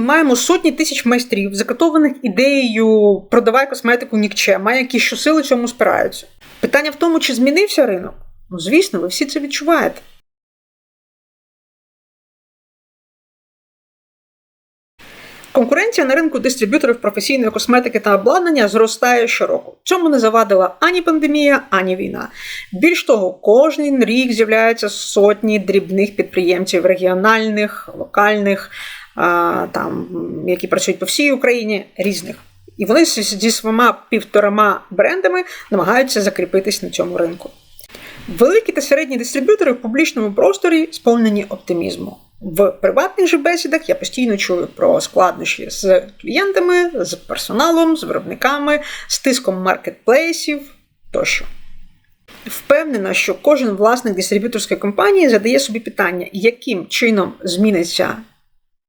ми маємо сотні тисяч майстрів, закатованих ідеєю продавай косметику нікчема, які щосили цьому спираються. Питання в тому, чи змінився ринок? Ну, звісно, ви всі це відчуваєте. Конкуренція на ринку дистриб'юторів професійної косметики та обладнання зростає щороку. Цьому не завадила ані пандемія, ані війна. Більш того, кожен рік з'являються сотні дрібних підприємців регіональних, локальних, там, які працюють по всій Україні, різних. І вони зі своїми півторама брендами намагаються закріпитись на цьому ринку. Великі та середні дистриб'ютори в публічному просторі сповнені оптимізму. В приватних же бесідах я постійно чую про складнощі з клієнтами, з персоналом, з виробниками, з тиском маркетплейсів тощо. Впевнена, що кожен власник дистриб'юторської компанії задає собі питання, яким чином зміниться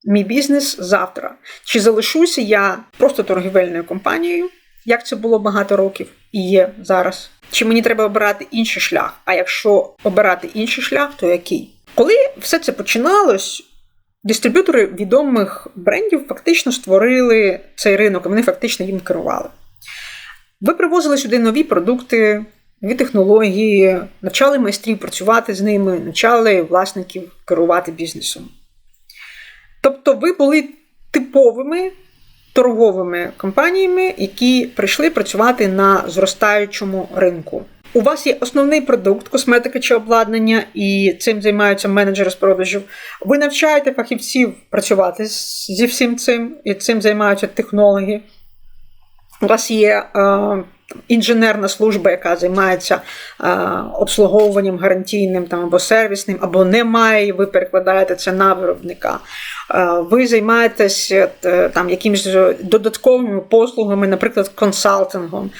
мій бізнес завтра. Чи залишуся я просто торгівельною компанією, як це було багато років і є зараз? Чи мені треба обирати інший шлях? А якщо обирати інший шлях, то який? Коли все це починалось, дистриб'ютори відомих брендів фактично створили цей ринок, і вони фактично їм керували. Ви привозили сюди нові продукти, нові технології, навчали майстрів працювати з ними, навчали власників керувати бізнесом. Тобто, ви були типовими торговими компаніями, які прийшли працювати на зростаючому ринку. У вас є основний продукт, косметика чи обладнання, і цим займаються менеджери з продажів. Ви навчаєте фахівців працювати зі всім цим, і цим займаються технологи. У вас є е, інженерна служба, яка займається е, обслуговуванням гарантійним там, або сервісним, або немає, і ви перекладаєте це на виробника. Е, ви займаєтесь е, там якимись додатковими послугами, наприклад, консалтингом.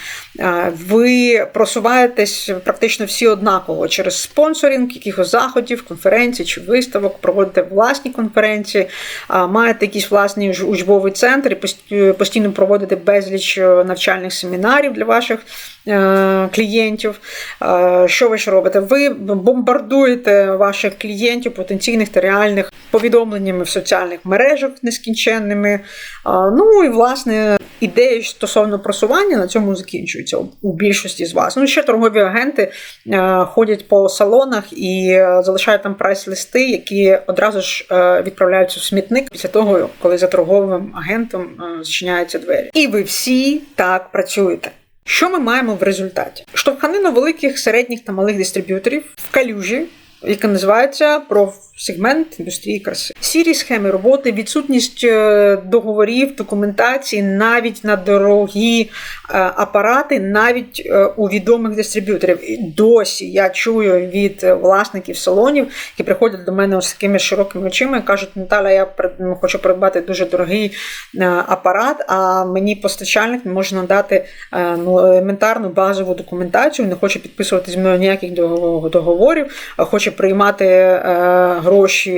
Ви просуваєтесь практично всі однаково через спонсоринг, якихось заходів, конференцій чи виставок, проводите власні конференції, маєте якийсь власний учбовий центр і постійно проводите безліч навчальних семінарів для ваших клієнтів. Що ви ж робите? Ви бомбардуєте ваших клієнтів, потенційних та реальних повідомленнями в соціальних мережах нескінченними. Ну і власне ідеї стосовно просування на цьому закінчуються у більшості з вас. Ну ще торгові агенти ходять по салонах і залишають там прайс-листи, які одразу ж відправляються в смітник після того, коли за торговим агентом зачиняються двері. І ви всі так працюєте. Що ми маємо в результаті? Штовханину великих, середніх та малих дистриб'юторів в калюжі, яка називається про сегмент індустрії краси. Сірі схеми роботи, відсутність е, договорів, документації, навіть на дорогі е, апарати, навіть е, у відомих дистриб'юторів. Досі я чую від власників салонів, які приходять до мене з такими широкими очима і кажуть, Наталя, я хочу придбати дуже дорогий апарат, а мені постачальник не може надати ну, елементарну базову документацію, не хоче підписувати зі мною ніяких договорів, хоче приймати гроші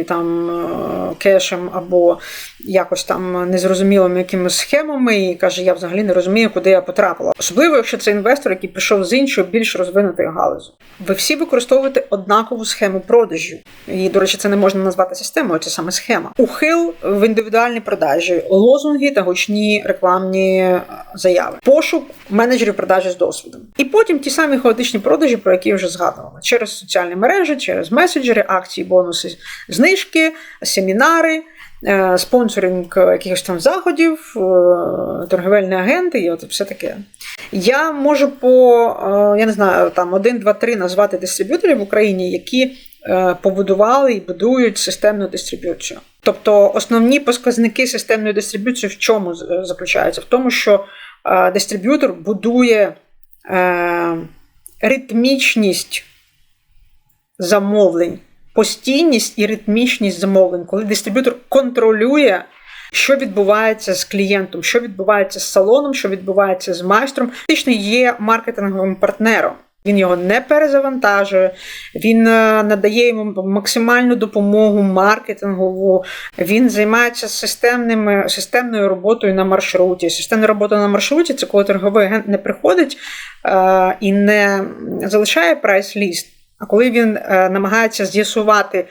там е, кешем або якось там незрозумілими якимись схемами, і каже, я взагалі не розумію, куди я потрапила. Особливо, якщо це інвестор, який прийшов з іншої, більш розвинутої галузі. Ви всі використовуєте однакову схему продажу. І, до речі, це не можна назвати системою, це саме схема. Ухил в індивідуальній продажі, лозунги та гучні рекламні заяви, пошук менеджерів продажі з досвідом. І потім ті самі хаотичні продажі, про які я вже згадували, через соціальні мережі, через меседжери, акції, бонуси, знижки, семінари. Е, спонсоринг якихось там заходів, е, торговельні агенти і от все таке. Я можу по е, я не знаю, там один, два, три назвати дистриб'юторів в Україні, які побудували і будують системну дистриб'юцію. Тобто основні показники системної дистриб'юції в чому заключаються? В тому, що дистриб'ютор будує ритмічність замовлень постійність і ритмічність замовлень, коли дистриб'ютор контролює, що відбувається з клієнтом, що відбувається з салоном, що відбувається з майстром, фактично є маркетинговим партнером. Він його не перезавантажує, він е, надає йому максимальну допомогу маркетингову. Він займається системними, системною роботою на маршруті. Системна робота на маршруті це коли торговий агент не приходить е, і не залишає прайс-ліст. А коли він е, намагається з'ясувати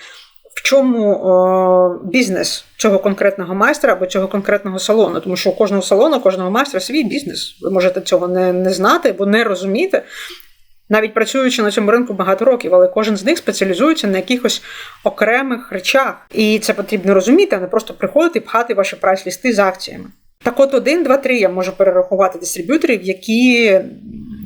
в чому о, бізнес цього конкретного майстра або цього конкретного салону. Тому що у кожного салону, у кожного майстра свій бізнес. Ви можете цього не, не знати або не розуміти. Навіть працюючи на цьому ринку багато років, але кожен з них спеціалізується на якихось окремих речах. І це потрібно розуміти, а не просто приходити і пхати ваші прайс-лісти з акціями. Так от один, два, три я можу перерахувати дистриб'юторів, які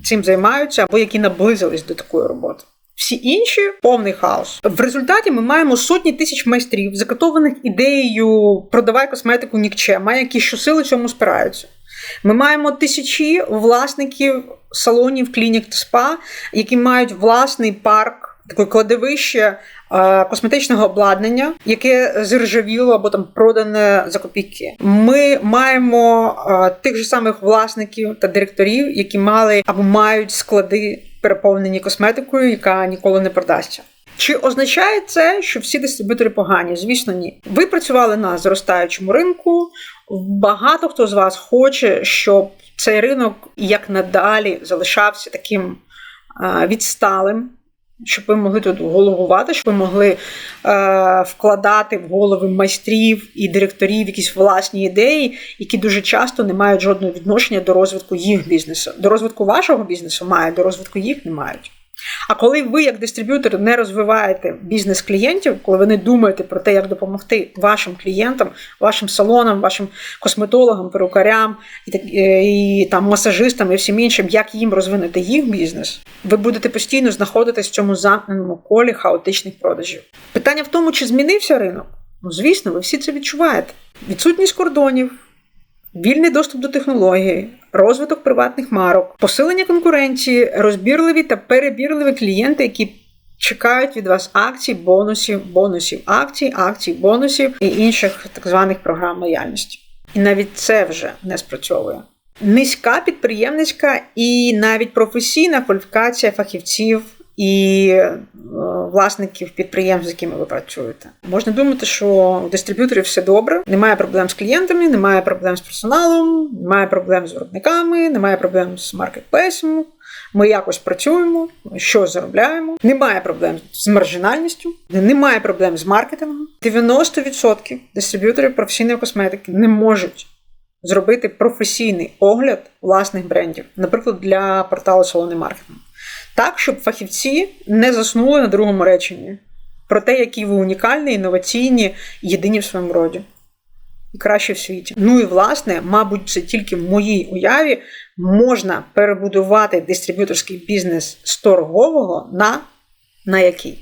цим займаються або які наблизились до такої роботи. Всі інші повний хаос. В результаті ми маємо сотні тисяч майстрів, закатованих ідеєю продавай косметику нікчема, які щосили цьому спираються. Ми маємо тисячі власників салонів, клінік та спа, які мають власний парк, таке кладовище е, косметичного обладнання, яке зіржавіло або там продане за копійки. Ми маємо е, тих же самих власників та директорів, які мали або мають склади переповнені косметикою, яка ніколи не продасться. Чи означає це, що всі дистриб'ютори погані? Звісно, ні. Ви працювали на зростаючому ринку. Багато хто з вас хоче, щоб цей ринок як надалі залишався таким відсталим, щоб ви могли тут головувати, щоб ви могли е, вкладати в голови майстрів і директорів якісь власні ідеї, які дуже часто не мають жодного відношення до розвитку їх бізнесу. До розвитку вашого бізнесу мають, до розвитку їх не мають. А коли ви, як дистриб'ютор, не розвиваєте бізнес клієнтів, коли ви не думаєте про те, як допомогти вашим клієнтам, вашим салонам, вашим косметологам, перукарям і, е, і там масажистам і всім іншим, як їм розвинути їх бізнес, ви будете постійно знаходитись в цьому замкненому колі хаотичних продажів. Питання в тому, чи змінився ринок? Ну, звісно, ви всі це відчуваєте. Відсутність кордонів, вільний доступ до технології, розвиток приватних марок, посилення конкуренції, розбірливі та перебірливі клієнти, які чекають від вас акцій, бонусів, бонусів, акцій, акцій, бонусів і інших так званих програм лояльності. І навіть це вже не спрацьовує. Низька підприємницька і навіть професійна кваліфікація фахівців і е, власників підприємств, з якими ви працюєте. Можна думати, що у дистриб'юторів все добре, немає проблем з клієнтами, немає проблем з персоналом, немає проблем з виробниками, немає проблем з маркетплейсом. Ми якось працюємо, що заробляємо. Немає проблем з маржинальністю, немає проблем з маркетингом. 90% дистриб'юторів професійної косметики не можуть зробити професійний огляд власних брендів, наприклад, для порталу салони маркетингу так, щоб фахівці не заснули на другому реченні про те, які ви унікальні, інноваційні, єдині в своєму роді. І краще в світі. Ну і власне, мабуть, це тільки в моїй уяві можна перебудувати дистриб'юторський бізнес з торгового на, на який.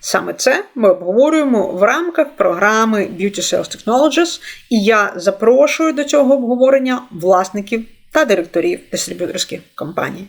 Саме це ми обговорюємо в рамках програми Beauty Sales Technologies, і я запрошую до цього обговорення власників та директорів дистриб'юторських компаній.